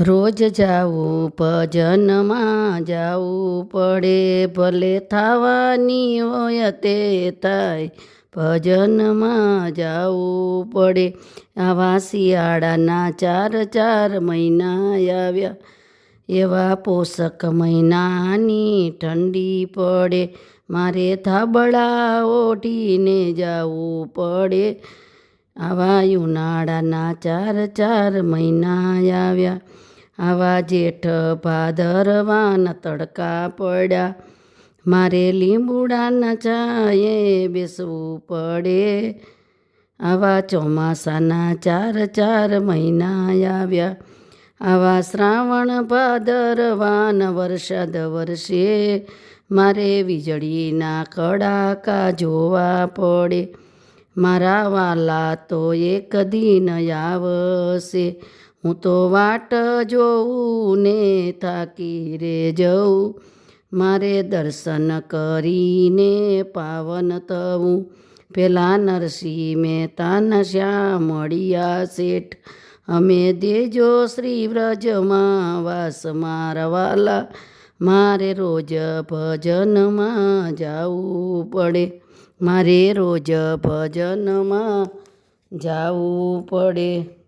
રોજ જાવું ભજનમાં જાવું પડે ભલે થવાની હોય તે થાય. ભજનમાં જાવું પડે આવા શિયાળાના ચાર ચાર મહિના આવ્યા. એવા પોષક મહિનાની ઠંડી પડે. મારે થાબડા ઓઢીને જાવું પડે. આવા ઉનાળાના ચાર ચાર મહિના આવ્યા. આવા જેઠ ભાદરવાના તડકા પડ્યા. મારે લીંબુડાના ચાયે બેસવું પડે. આવા ચોમાસાના ચાર ચાર મહિના આવ્યા. આવા શ્રાવણ ભાદરવાન વરસાદ વરસે. મારે વીજળીના કડાકા જોવા પડે. મારા વાલા તો એક દિન આવશે. હું તો વાટ જોઉં ને થાકી રે જઉં. મારે દર્શન કરીને પાવન થવું. પેલા નરસિંહ મહેતાના શ્યામ મળ્યા શેઠ, અમે દેજો શ્રી વ્રજમાં વાસ મારા વાલા મારે રોજ ભજનમાં જાવું પડે. મારે રોજ ભજનમાં જાવું પડે.